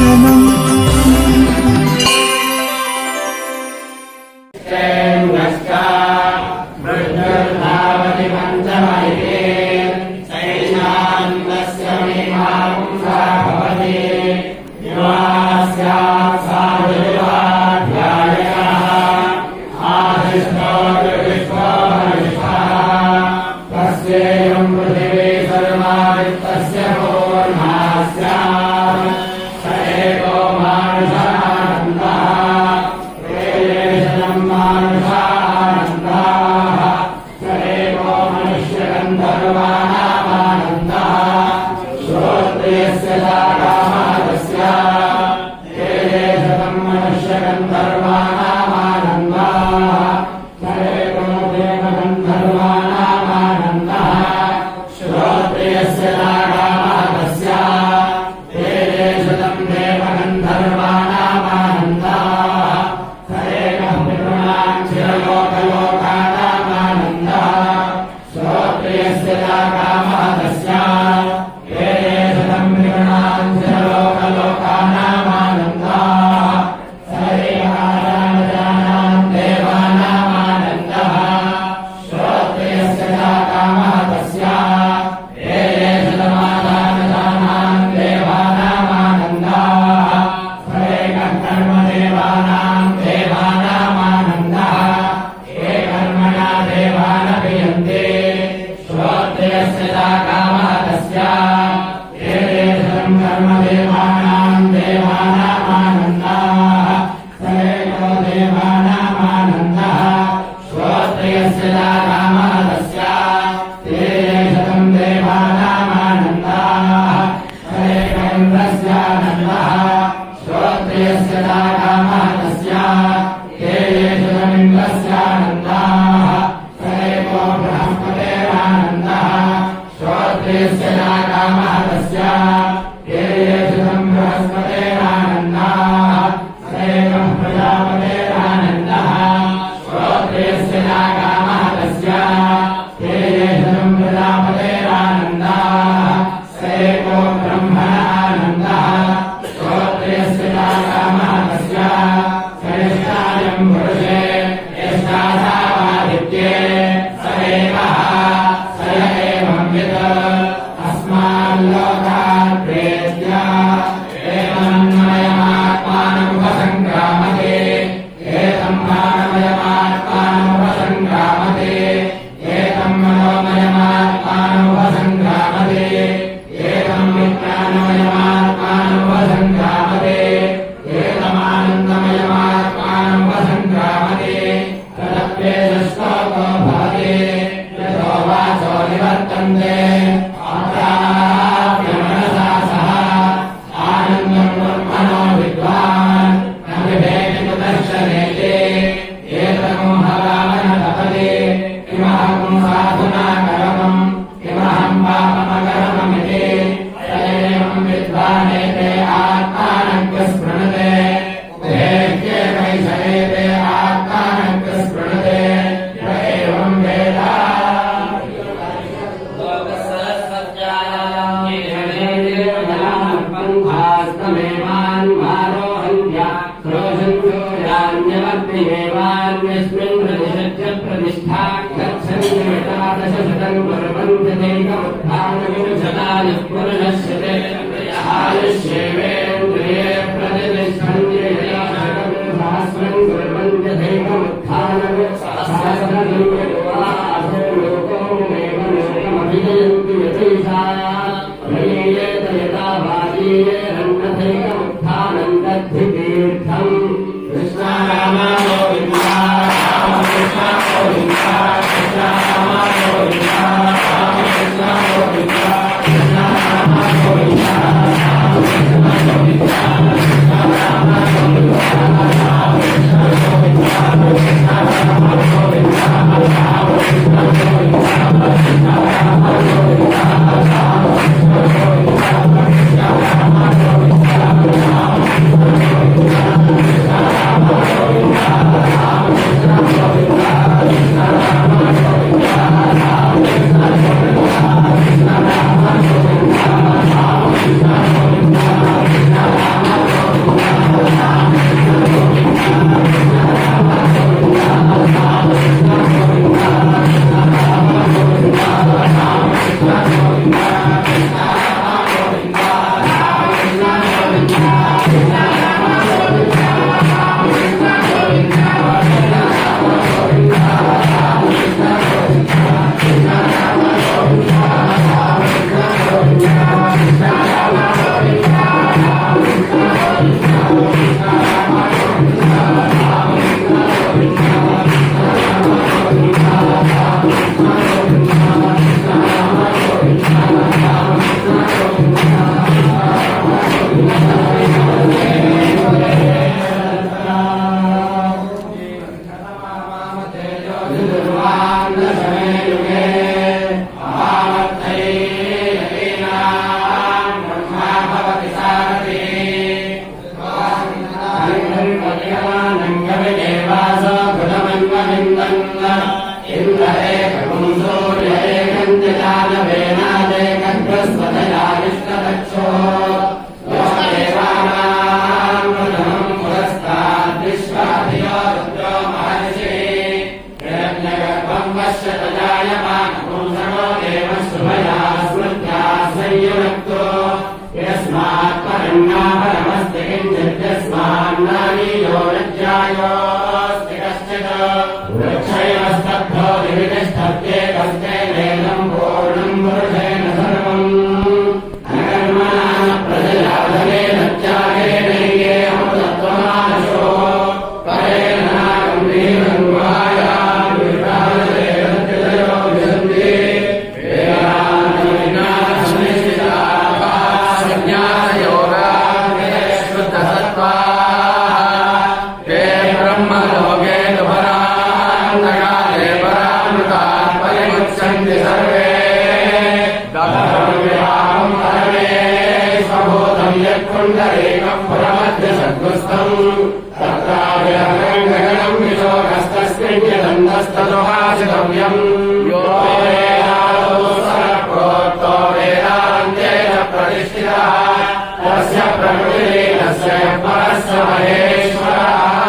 在梦。स्तदुहासितव्यम् यो प्रोक्तो वेदान्तेन प्रतिष्ठितः तस्य प्रकृतेन परस्य महेश्वरः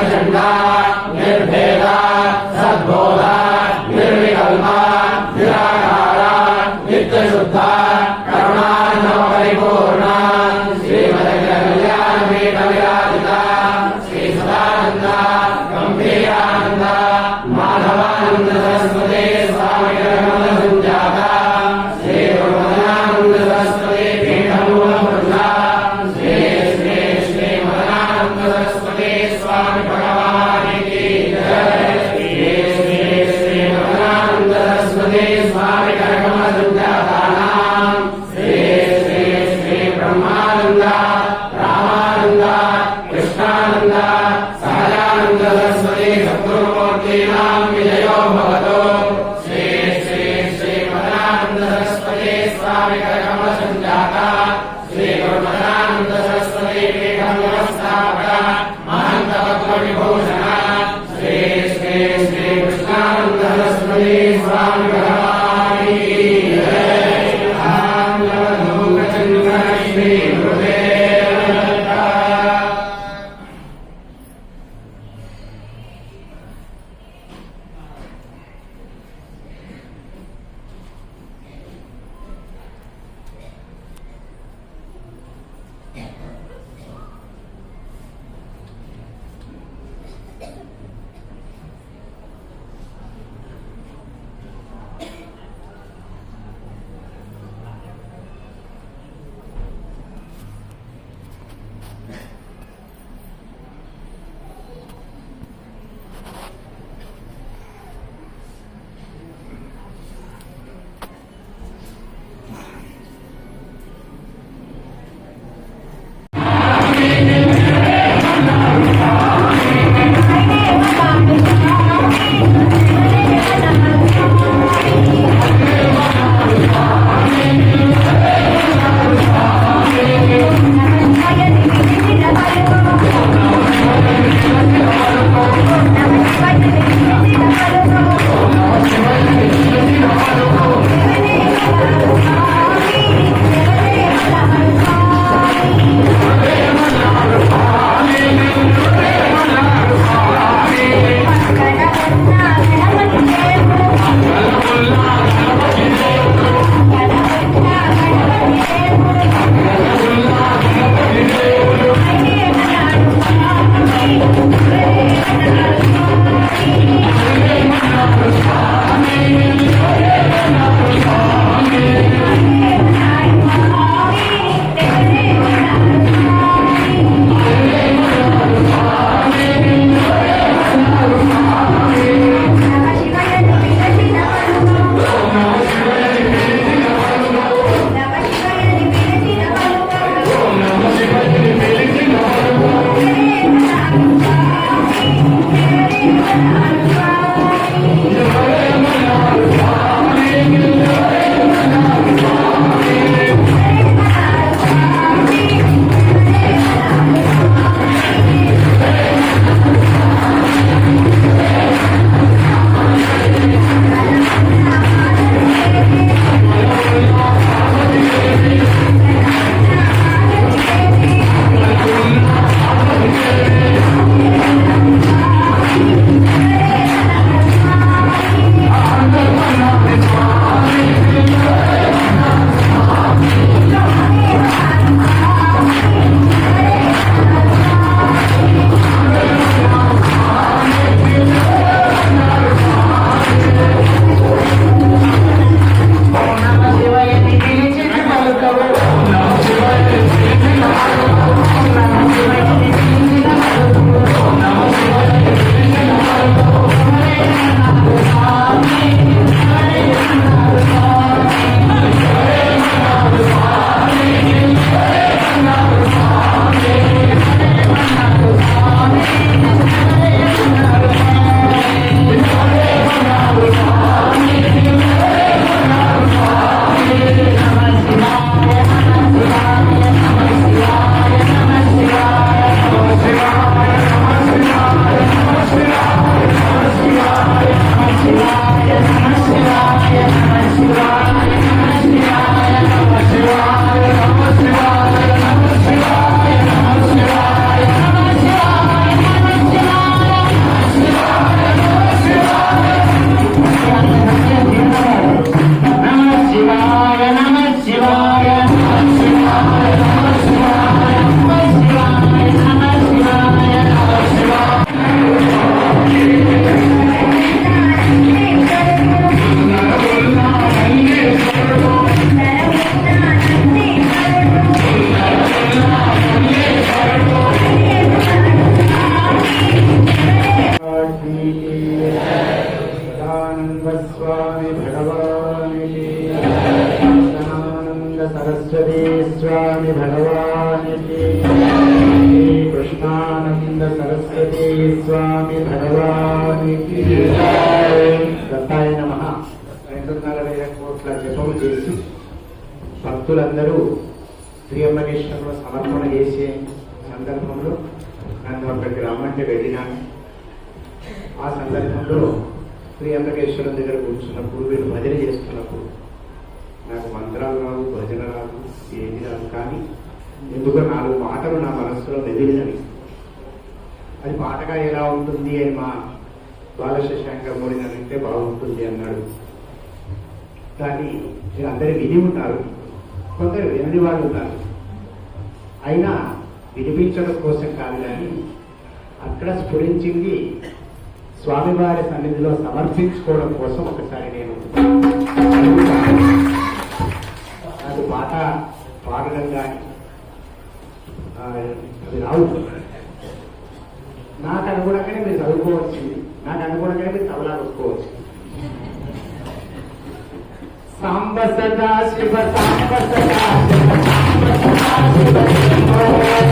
Amén. రామానుజ భక్తులందరూ శ్రీరంగేశ్వరంలో సమర్పణ చేసే సందర్భంలో నన్ను అక్కడికి రమ్మంటే వెళ్ళినాను ఆ సందర్భంలో శ్రీ అంబకేశ్వరం దగ్గర కూర్చున్నప్పుడు వీళ్ళు భజన చేస్తున్నప్పుడు నాకు మంత్రాలు రావు భజన రాదు ఏది రాదు కానీ ఎందుకో నాలుగు మాటలు నా మనస్సులో మెదిలినవి. అది పాటగా ఎలా ఉంటుంది అని మా బాలశశాంకమూడి అంటే బాగుంటుంది అన్నాడు. దాన్ని మీరు అందరూ విని ఉన్నారు. కొందరు వినని వాళ్ళు అయినా వినిపించడం కోసం కాదు కానీ అక్కడ స్ఫురించింది స్వామివారి సన్నిధిలో సమర్పించుకోవడం కోసం ఒకసారి నేను అడుగుతాను. నాకు పాట పాడడం కానీ అది రావు. నాకు అనుగుణంగానే మీరు చదువుకోవచ్చింది నాకు అనుగుణంగానే మీరు తబలా కొట్టుకోవచ్చు. సాంబ సదా శివ సాంబ సదా శివ సాంబ సదా శివ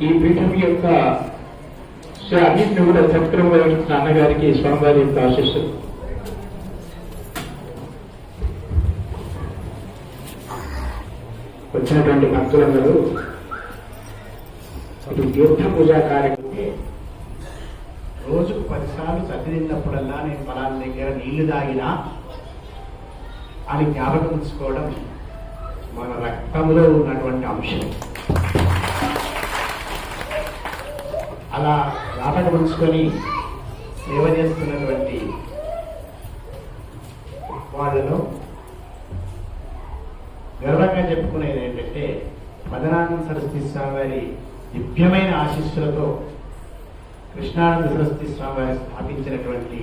ఈ పీఠం యొక్క శ్రీ అన్నింటిని కూడా చక్రం వహించిన అన్నగారికి స్వామివారి యొక్క ఆశిస్తుంది వచ్చినటువంటి భక్తులందరూ ఇటు తీర్థ పూజా కార్యక్రమే రోజుకు పదిసార్లు చదివినప్పుడల్లా నేను ఫలాల దగ్గర నీళ్ళు తాగినా అని జ్ఞాపకం ఉంచుకోవడం మన రక్తంలో ఉన్నటువంటి అంశం. అలా జ్ఞాపకం ఉంచుకొని సేవ చేస్తున్నటువంటి వాళ్ళలో గర్వంగా చెప్పుకునేది ఏంటంటే మదనానంద సరస్వతి స్వామి వారి దివ్యమైన ఆశీస్సులతో కృష్ణానంద సరస్వతి స్వామి వారు స్థాపించినటువంటి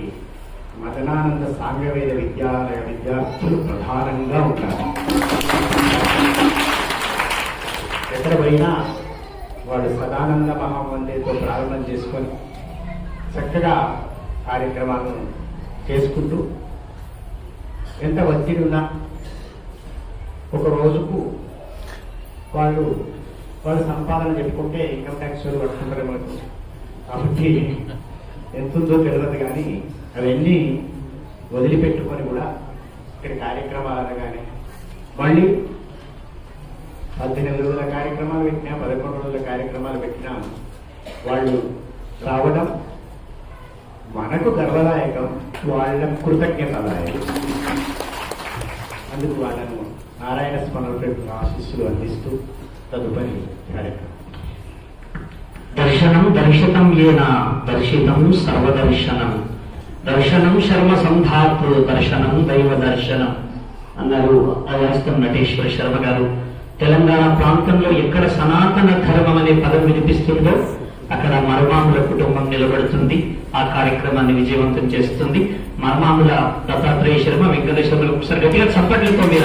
మదనానంద సాంగవేద విద్యాలయ విద్యార్థులు ప్రధానంగా ఉంటారు. ఎక్కడ పోయినా వాళ్ళు సదానంద మహామందిర్తో ప్రారంభం చేసుకొని చక్కగా కార్యక్రమాలను చేసుకుంటూ ఎంత ఒత్తిడి ఉన్నా ఒక రోజుకు వాళ్ళు వాళ్ళు సంపాదన చెప్పుకుంటే ఇన్కమ్ ట్యాక్స్ వాళ్ళు పట్టుకుంటారు మనకు కాబట్టి ఎంత ఉందో తెలియదు కానీ అవన్నీ వదిలిపెట్టుకొని కూడా ఇక్కడ కార్యక్రమాలు కానీ మళ్ళీ పద్దెనిమిది రోజుల కార్యక్రమాలు పెట్టినా పదకొండు రోజుల కార్యక్రమాలు పెట్టినా వాళ్ళు రావడం మనకు గర్వదాయకం వాళ్ళ కృతజ్ఞతదాయకం. అందుకు వాళ్ళను నారాయణ స్మరణ ఆశీస్సులు అందిస్తూ తదుపరి కార్యక్రమం. దర్శనం దర్శితం ఏన? దర్శితం సర్వదర్శనం. దర్శనం శర్మ సంధాత్ దర్శనం దైవ దర్శనం అన్నారు అయాస్తం నటేశ్వర శర్మ గారు. తెలంగాణ ప్రాంతంలో ఎక్కడ సనాతన ధర్మం అనే పదం వినిపిస్తుందో అక్కడ మర్మాముల కుటుంబం నిలబడుతుంది. ఆ కార్యక్రమాన్ని విజయవంతం చేస్తుంది. మర్మాముల దత్తాత్రేయ శర్మ వెంకటేశ్వరులు ఒకసారి గట్టిగా చప్పట్లతో మీరు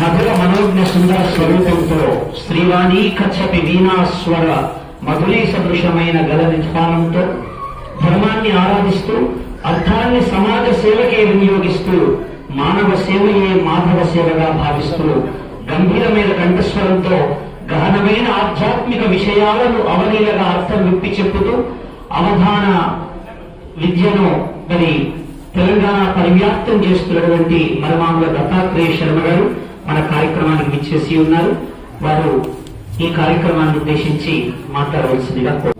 మధుర మనోజ్ఞ సుందర స్వరూపంతో శ్రీవాణి కచ్చపి వీణాస్వర మధురీ సదృశమైన గల నిధానంతో ధర్మాన్ని ఆరాధిస్తూ అర్థాన్ని సమాజ సేవకే వినియోగిస్తూ మానవ సేవయే మాధవ సేవగా భావిస్తూ గంభీరమైన కంఠస్వరంతో గహనమైన ఆధ్యాత్మిక విషయాలను అవలీలగా అర్థం విప్పి చెప్పుతూ అవధాన విద్యను మరి తెలంగాణ పరివ్యాప్తం చేస్తున్నటువంటి మరమాముల దత్తాత్రేయ శర్మ గారు మన కార్యక్రమానికి విచ్చేసి ఉన్నారు. వారు ఈ కార్యక్రమాన్ని ఉద్దేశించి మాట్లాడవలసిందిగా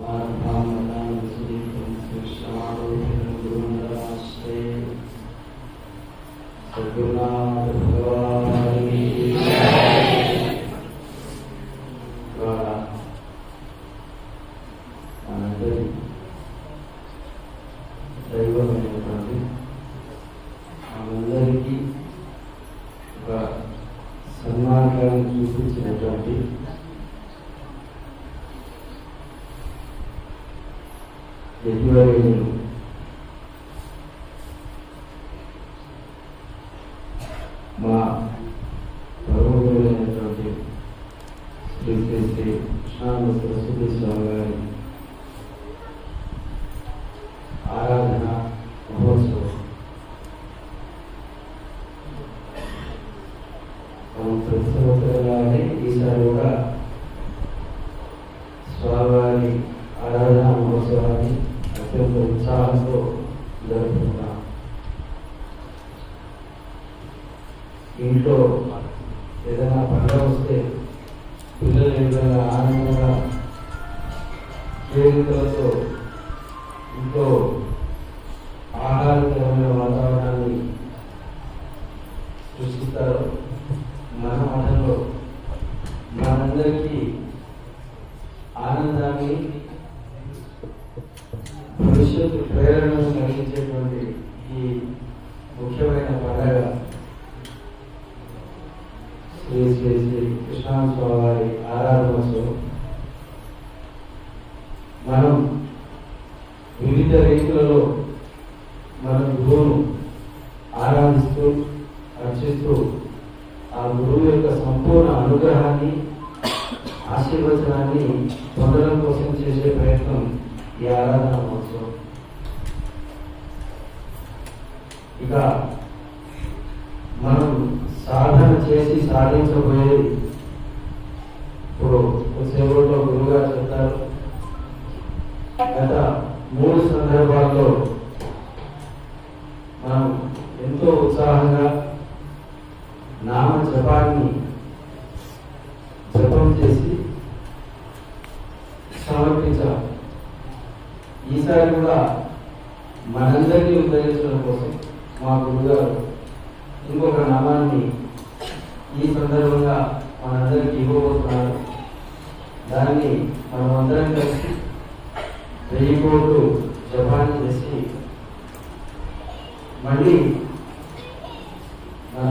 యజ్ఞవేణులు మా ప్రభుత్వమైనటువంటి శ్రీ శ్రీ శ్రీ కృష్ణానంద సరస్వతి స్వామి గారి ఆరాధన మహోత్సవం మనం ప్రతి సంవత్సరంగానే ఈసారి కూడా స్వామివారి ఆరాధన మహోత్సవాన్ని అత్యంత ఉత్సాహంతో జరుపుకుంటాం ఇంట్లో ఏదైనా పండుగ వస్తే పిల్లలు ఏ విధంగా ఆనందంగా స్నేహితులతో ఇంట్లో ఆహ్లాదకరమైన వాళ్ళ సృష్టిస్తారు మన మఠంలో మనందరికీ ఆనందాన్ని భవిష్యత్తు ప్రేరణను కలిగించేటువంటి ఈ ముఖ్యమైన పండగ శ్రీ శ్రీ శ్రీ కృష్ణాన స్వామి వారి ఆరాధనోత్సవం మనం వివిధ రీతులలో మన గురువును ఆరాధిస్తూ అర్చిస్తూ ఆ గురువు యొక్క సంపూర్ణ ఆశీర్వాదాన్ని ఆశీర్వచనాన్ని పొందడం కోసం చేసే ప్రయత్నం ఈ ఆరాధన మహోత్సవం. ఇక మనం సాధన చేసి సాధించబోయేది ఇప్పుడు సేవల్లో గురువుగారు చెప్తారు. గత సేవలో మనం ఎంతో ఉత్సాహంగా నామ జపాన్ని జపం చేసి సమర్పించాం ఈసారి కూడా మనందరినీ ఉద్ధరించడం కోసం మా గురుగారు ఇంకొక నామాన్ని ఈ సందర్భంగా మనందరికీ ఇవ్వబోతున్నారు. దాన్ని మనమందరం కలిసి వెయ్యి కోట్లు జపాన్ని చేసి మళ్ళీ మన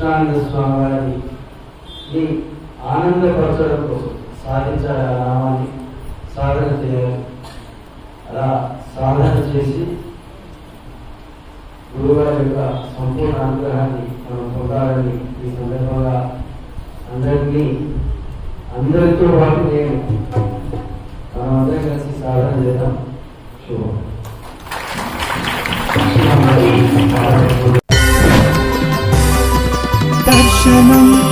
కృష్ణానంద స్వామివారిని ఆనందపరచడం కోసం సాధించాలి ఆ నామాన్ని. సాధన చేయాలి అలా సాధన చేసి గురువారి యొక్క సంపూర్ణ అనుగ్రహాన్ని మనం పొందాలని ఈ సందర్భంగా అందరినీ అందరితో పాటు నేను మనం అందరం కలిసి సాధన చేద్దాం. శుభం. Shalom.